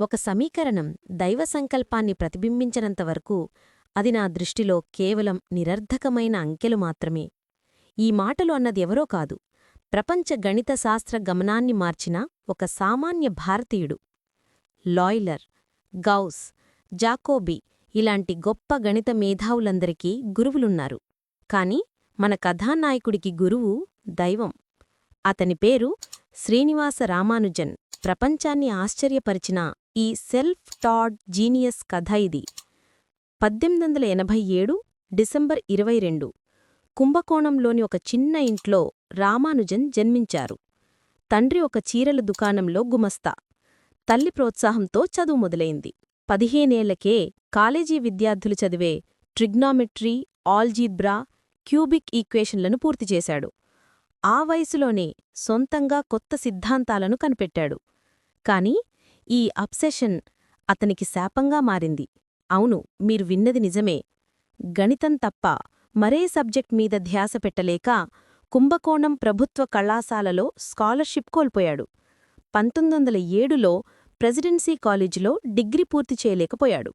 ఒక సమీకరణం దైవ సంకల్పాన్ని ప్రతిబింబించినంతవరకు అది నా దృష్టిలో కేవలం నిరర్ధకమైన అంకెలు మాత్రమే. ఈ మాటలు అన్నది ఎవరో కాదు ప్రపంచ గణిత శాస్త్ర గమనాన్ని మార్చిన ఒక సామాన్య భారతీయుడు. లాయిలర్ గౌస్ జాకోబీ ఇలాంటి గొప్ప గణిత మేధావులందరికీ గురువులున్నారు. కాని మన కథానాయకుడికి గురువు దైవం. అతని పేరు శ్రీనివాస రామానుజన్. ప్రపంచాన్ని ఆశ్చర్యపరిచిన ఈ సెల్ఫ్ టాడ్ జీనియస్ కథ ఇది. పద్దెనిమిది వందల ఎనభై ఏడు డిసెంబర్ ఇరవై రెండు. కుంభకోణంలోని ఒక చిన్న ఇంట్లో రామానుజన్ జన్మించారు. తండ్రి ఒక చీరల దుకాణంలో గుమస్తా. తల్లి ప్రోత్సాహంతో చదువు మొదలైంది. పదిహేనేళ్ళకే కాలేజీ విద్యార్థులు చదివే ట్రిగ్నామెట్రీ ఆల్జీబ్రా క్యూబిక్ ఈక్వేషన్లను పూర్తిచేశాడు ఆ వయసులోనే సొంతంగా కొత్త సిద్ధాంతాలను కనిపెట్టాడు. కాని ఈ అబ్సెషన్ అతనికి శాపంగా మారింది. అవును మీరు విన్నది నిజమే. గణితం తప్ప మరే సబ్జెక్ట్ మీద ధ్యాస పెట్టలేక కుంభకోణం ప్రభుత్వ కళాశాలలో స్కాలర్షిప్ కోల్పోయాడు. పంతొమ్మిది వందల ఏడులో ప్రెసిడెన్సీ కాలేజీలో డిగ్రీ పూర్తి చేయలేకపోయాడు.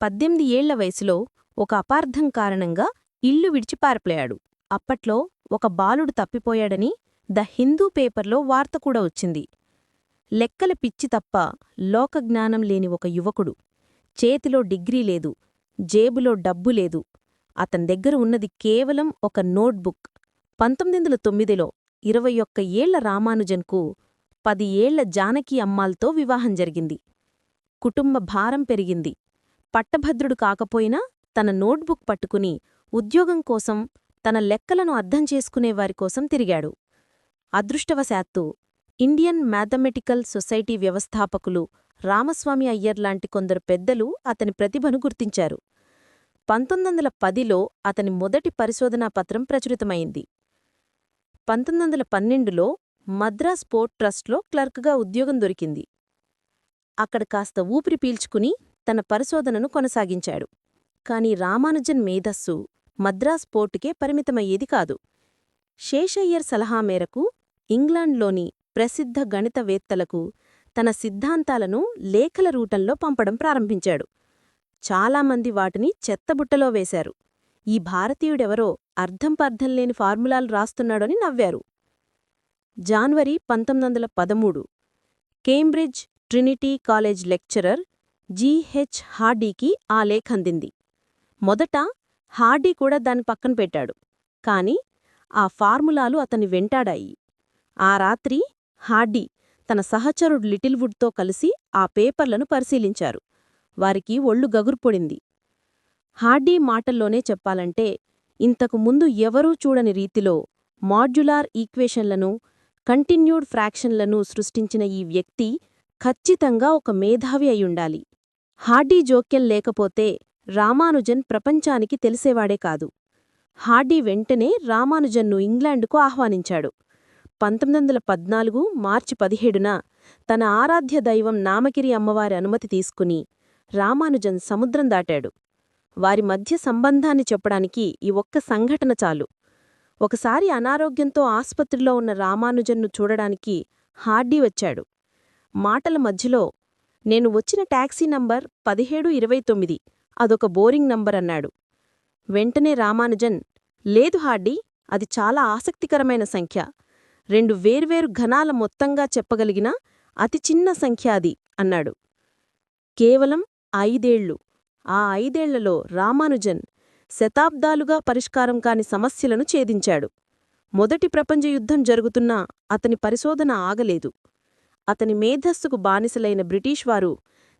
పద్దెనిమిది ఏళ్ళ వయసులో ఒక అపార్థం కారణంగా ఇల్లు విడిచి పారిపోయాడు అప్పట్లో ఒక బాలుడు తప్పిపోయాడని ద హిందూ పేపర్లో వార్త కూడా వచ్చింది. లెక్కల పిచ్చి తప్ప లోకజ్ఞానం లేని ఒక యువకుడు. చేతిలో డిగ్రీ లేదు జేబులో డబ్బు లేదు. అతని దగ్గర ఉన్నది కేవలం ఒక నోట్బుక్. పంతొమ్మిది వందల తొమ్మిదిలో ఇరవై ఒక్క ఏళ్ళ రామానుజన్కు పది ఏళ్ళ జానకి అమ్మాల్తో వివాహం జరిగింది. కుటుంబ భారం పెరిగింది. పట్టభద్రుడు కాకపోయినా తన నోట్బుక్ పట్టుకుని ఉద్యోగం కోసం తన లెక్కలను అర్థం చేసుకునేవారికోసం తిరిగాడు. అదృష్టవశాత్తు ఇండియన్ మ్యాథమెటికల్ సొసైటీ వ్యవస్థాపకులు రామస్వామి అయ్యర్ లాంటి కొందరు పెద్దలు అతని ప్రతిభను గుర్తించారు. పంతొమ్మిదొందల పదిలో అతని మొదటి పరిశోధనా పత్రం ప్రచురితమైంది. పంతొమ్మిదొందల పన్నెండులో మద్రాస్ పోర్ట్ ట్రస్ట్లో క్లర్క్గా ఉద్యోగం దొరికింది. అక్కడ కాస్త ఊపిరి పీల్చుకుని తన పరిశోధనను కొనసాగించాడు. కాని రామానుజన్ మేధస్సు మద్రాస్ పోర్టుకే పరిమితమయ్యేది కాదు. శేషయ్యర్ సలహా మేరకు ఇంగ్లాండ్లోని ప్రసిద్ధ గణితవేత్తలకు తన సిద్ధాంతాలను లేఖల రూటంలో పంపడం ప్రారంభించాడు. చాలామంది వాటిని చెత్తబుట్టలో వేశారు. ఈ భారతీయుడెవరో అర్థం పర్థం లేని ఫార్ములాలు రాస్తున్నాడని నవ్వారు. జాన్వరి పంతొమ్మిదొందల పదమూడు Cambridge Trinity College lecturer G H హార్డీకి ఆ లేఖ అందింది. మొదట హార్డీ కూడా దాని పక్కన పెట్టాడు. కాని ఆ ఫార్ములాలు అతని వెంటాడాయి. ఆ రాత్రి హార్డీ తన సహచరుడు లిటిల్వుడ్తో కలిసి ఆ పేపర్లను పరిశీలించారు. వారికి ఒళ్ళు గగుర్పొడింది హార్డీ మాటల్లోనే చెప్పాలంటే ఇంతకు ముందు ఎవరూ చూడని రీతిలో మాడ్యులార్ ఈక్వేషన్లను కంటిన్యూడ్ ఫ్రాక్షన్లను సృష్టించిన ఈ వ్యక్తి ఖచ్చితంగా ఒక మేధావి అయ్యుండాలి. హార్డీ జోక్యం లేకపోతే రామానుజన్ ప్రపంచానికి తెలిసేవాడే కాదు. హార్డీ వెంటనే రామానుజన్ను ఇంగ్లాండుకు ఆహ్వానించాడు. పంతొమ్మిది వందల పద్నాలుగు మార్చి పదిహేడున తన ఆరాధ్య దైవం నామకిరి అమ్మవారి అనుమతి తీసుకుని రామానుజన్ సముద్రం దాటాడు. వారి మధ్య సంబంధాన్ని చెప్పడానికి ఈ ఒక్క సంఘటన చాలు. ఒకసారి అనారోగ్యంతో ఆస్పత్రిలో ఉన్న రామానుజన్ను చూడడానికి హార్డీ వచ్చాడు. మాటల మధ్యలో నేను వచ్చిన టాక్సీ నంబర్ పదిహేడు ఇరవై తొమ్మిది అదొక బోరింగ్ నంబర్ అన్నాడు. వెంటనే రామానుజన్ లేదు హార్డీ అది చాలా ఆసక్తికరమైన సంఖ్య రెండు వేర్వేరు ఘనాల మొత్తంగా చెప్పగలిగిన అతి చిన్న సంఖ్య అది అన్నాడు. కేవలం ఐదేళ్ళు ఆ ఐదేళ్ళలో రామానుజన్ శతాబ్దాలుగా పరిష్కారం కాని సమస్యలను ఛేదించాడు. మొదటి ప్రపంచ యుద్ధం జరుగుతున్నా అతని పరిశోధన ఆగలేదు. అతని మేధస్సుకు బానిసలైన బ్రిటీష్వారు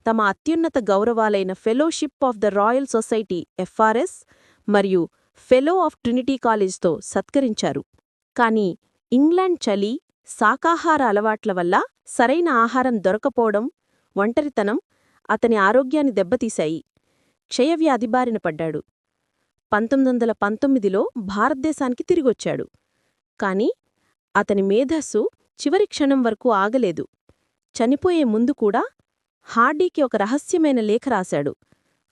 తమ అత్యున్నత గౌరవాలైన fellowship of the Royal Society F R S మరియు ఫెలో ఆఫ్ ట్రినిటీ కాలేజ్తో సత్కరించారు. కాని ఇంగ్లాండ్ చలి శాకాహార అలవాట్ల వల్ల సరైన ఆహారం దొరకపోవడం ఒంటరితనం అతని ఆరోగ్యాన్ని దెబ్బతీశాయి. క్షయవ్యాధి బారిన పడ్డాడు. పంతొమ్మిది వందల పంతొమ్మిదిలో భారతదేశానికి తిరిగొచ్చాడు. కాని అతని మేధస్సు చివరి క్షణం వరకు ఆగలేదు. చనిపోయే ముందు కూడా హార్డీకి ఒక రహస్యమైన లేఖ రాశాడు.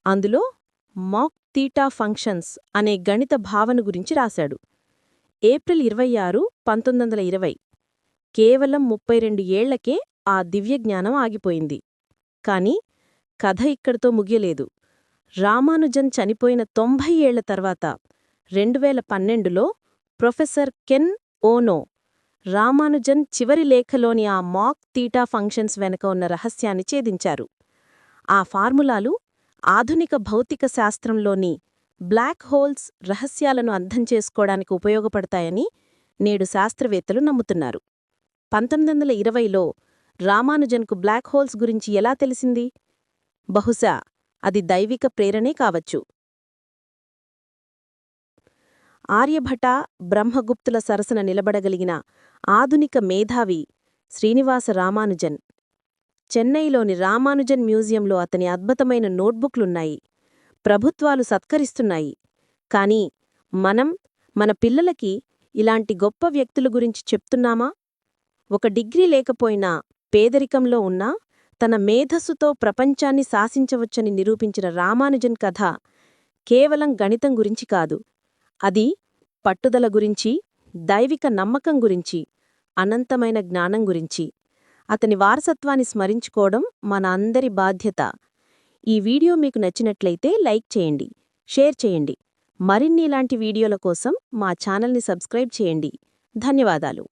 అందులో మాక్ తీటా ఫంక్షన్స్ అనే గణిత భావన గురించి రాశాడు. ఏప్రిల్ ఇరవై ఆరు పంతొమ్మిది వందల ఇరవై. కేవలం ముప్పై రెండు ఏళ్ళకే ఆ దివ్యజ్ఞానం ఆగిపోయింది. కాని కథ ఇక్కడితో ముగియలేదు. రామానుజన్ చనిపోయిన తొంభై ఏళ్ళ తర్వాత రెండువేల పన్నెండులో ప్రొఫెసర్ కెన్ ఓనో రామానుజన్ చివరి లేఖలోని ఆ మాక్ తీటా ఫంక్షన్స్ వెనక ఉన్న రహస్యాన్ని ఛేదించారు. ఆ ఫార్ములాలు ఆధునిక భౌతిక శాస్త్రంలోని బ్లాక్ హోల్స్ రహస్యాలను అర్థం చేసుకోవడానికి ఉపయోగపడతాయని నేడు శాస్త్రవేత్తలు నమ్ముతున్నారు. పంతొమ్మిది వందల ఇరవైలో రామానుజన్కు బ్లాక్ హోల్స్ గురించి ఎలా తెలిసింది? బహుశా అది దైవిక ప్రేరణే కావచ్చు. ఆర్యభట బ్రహ్మగుప్తుల సరసన నిలబడగలిగిన ఆధునిక మేధావి శ్రీనివాస రామానుజన్. చెన్నైలోని రామానుజన్ మ్యూజియంలో అతని అద్భుతమైన నోట్బుక్లున్నాయి. ప్రభుత్వాలు సత్కరిస్తున్నాయి. కాని మనం మన పిల్లలకి ఇలాంటి గొప్ప వ్యక్తుల గురించి చెప్తున్నామా? ఒక డిగ్రీ లేకపోయినా పేదరికంలో ఉన్నా తన మేధస్సుతో ప్రపంచాన్ని శాసించవచ్చని నిరూపించిన రామానుజన్ కథ కేవలం గణితం గురించి కాదు. అది పట్టుదల గురించి దైవిక నమ్మకం గురించి అనంతమైన జ్ఞానం గురించి. అతని వారసత్వాన్ని స్మరించుకోవడం మన అందరి బాధ్యత. ఈ వీడియో మీకు నచ్చినట్లయితే లైక్ చేయండి షేర్ చేయండి. మరిన్ని ఇలాంటి వీడియోల కోసం మా ఛానల్ని సబ్స్క్రైబ్ చేయండి. ధన్యవాదాలు.